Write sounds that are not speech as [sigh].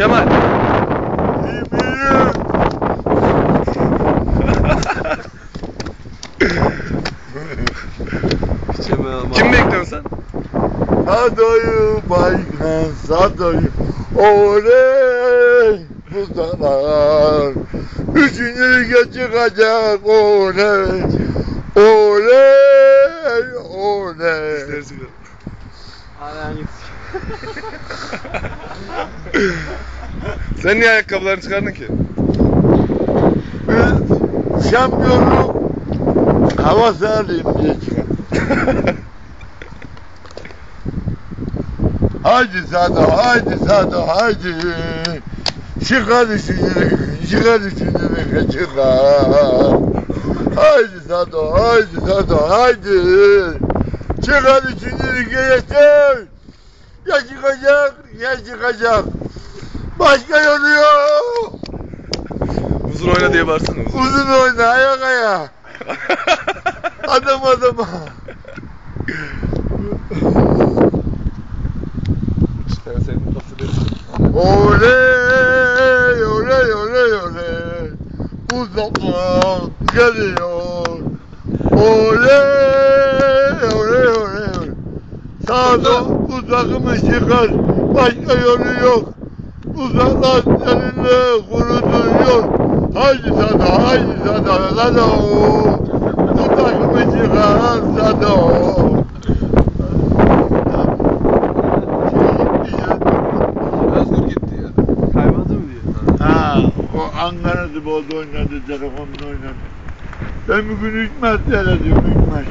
Kemal. Kim bekliyorsun sen? Sadoyu baykan sadoyu Oley. Bu dağlar Üçüncü lige çıkacak oley. Oley oley [laughs] Sen niye ayakkabılarını çıkardın ki? Biz şampiyonluk hava sağlayayım diye çıkar. haydi Sado, haydi Sado, haydi. Çıkar üçüncülük, çıkar üçüncülük, çıkar. Haydi Sado, haydi Sado, haydi. Çıkar üçüncülük, yeter. Ya çıkacak, ya çıkacak. Başka yolu yok. Uzun oyna diye bağırsana. Uzun. Uzun oyna ayak ayağa. [laughs] Adam adama. İşte senin hatırlıyorsun. Oley oley oley oley. Bu zaman geliyor. Oley oley oley. oley. Sağda bu takımı çıkar. Başka yolu yok. Uzaklar seninle kurutuyor. Haydi sana, haydi sana, sana Bu takımı çıkar sana Özgür gitti ya. Kayboldu mu diyor. Ha, o Ankara Spor'da oynadı, telefonda oynadı. Ben bugün üç maç seyrediyorum, üç maç.